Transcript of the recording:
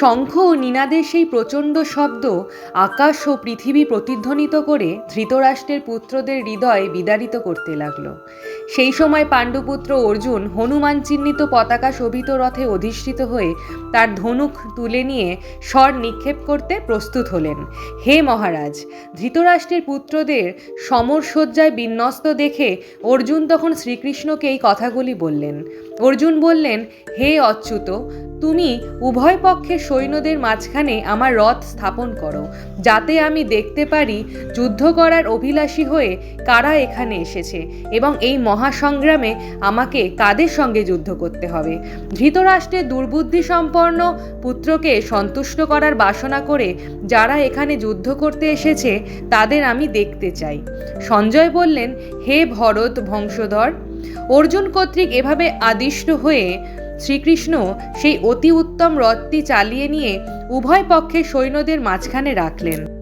শঙ্খ ও নিনাদের সেই প্রচণ্ড শব্দ আকাশ ও পৃথিবী প্রতিধ্বনিত করে ধৃতরাষ্ট্রের পুত্রদের হৃদয় বিদারিত করতে লাগল। সেই সময় পাণ্ডুপুত্র অর্জুন হনুমান চিহ্নিত পতাকা শোভিত রথে অধিষ্ঠিত হয়ে তার ধনুক তুলে নিয়ে স্বর নিক্ষেপ করতে প্রস্তুত হলেন। হে মহারাজ, ধৃতরাষ্ট্রের পুত্রদের সমরসজ্জায় বিন্যস্ত দেখে অর্জুন তখন শ্রীকৃষ্ণকে এই কথাগুলি বললেন। অর্জুন বললেন, হে অচ্যুত তুমি উভয় পক্ষের সৈন্যদের মাঝখানে আমার রথ স্থাপন করো, যাতে আমি দেখতে পারি যুদ্ধ করার অভিলাষী হয়ে কারা এখানে এসেছে এবং এই মহাসংগ্রামে আমাকে কাদের সঙ্গে যুদ্ধ করতে হবে। ধৃতরাষ্ট্রের দুর্বুদ্ধি সম্পন্ন পুত্রকে সন্তুষ্ট করার বাসনা করে যারা এখানে যুদ্ধ করতে এসেছে, তাদের আমি দেখতে চাই। সঞ্জয় বললেন, হে ভরত বংশধর, অর্জুন কর্তৃক এভাবে আদিষ্ট হয়ে শ্রীকৃষ্ণ সেই অতি উত্তম রথটি চালিয়ে নিয়ে উভয় পক্ষের সৈন্যদের মাঝখানে রাখলেন।